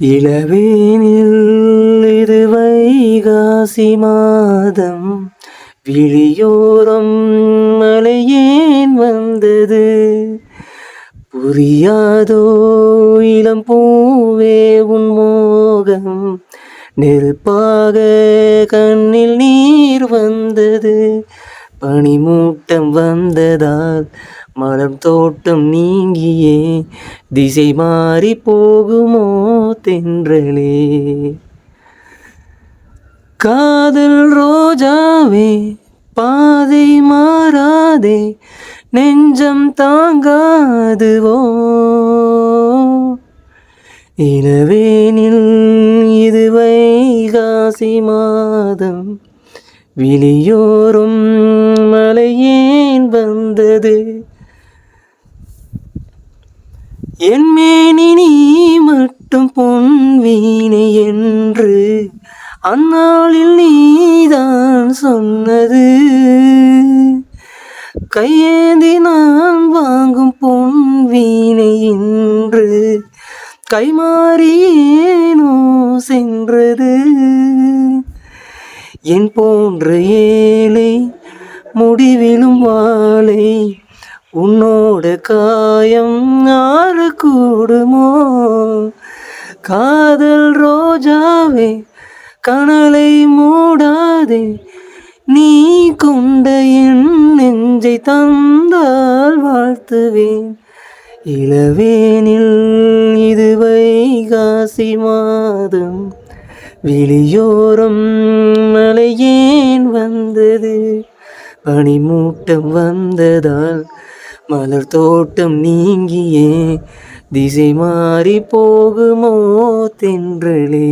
இளவேனில் இது வைகாசி மாதம். விழியோரம் மலையேன் வந்தது. புரியாதோ இளம் பூவே உன் மோகம். நெருப்பாக கண்ணில் நீர் வந்தது. பனிமூட்டம் வந்ததால் மரம் தோட்டம் நீங்கியே. திசை மாறி போகுமோ தென்றலே. காதல் ரோஜாவே பாதை மாறாதே. நெஞ்சம் தாங்காதுவோ இளவேனில் இது வைகாசி மாதம். விழியோரும் மலையேன் வந்தது. என் மேனி நீ மட்டும் பொன் வீணை என்று அந்நாளில் நீதான் சொன்னது. கையேந்தி நான் வாங்கும் பொன் வீணை இன்று கைமாறியேனோ சென்றது. என் போன்ற ஏழை முடிவிலும் வாழை உன்னோட காயம் ஆறு கூடுமோ? காதல் ரோஜாவே கனலை மூடாதே. நீ கொண்ட என் நெஞ்சை தந்தால் வாழ்த்துவேன். இளவேனில் இது வைகாசி மாதம். வெளியோரம் மலையேன் வந்தது. பனிமூட்டம் வந்ததால் மலர் தோட்டம் நீங்கியே. திசை மாறி போகுமோ தென்றலே.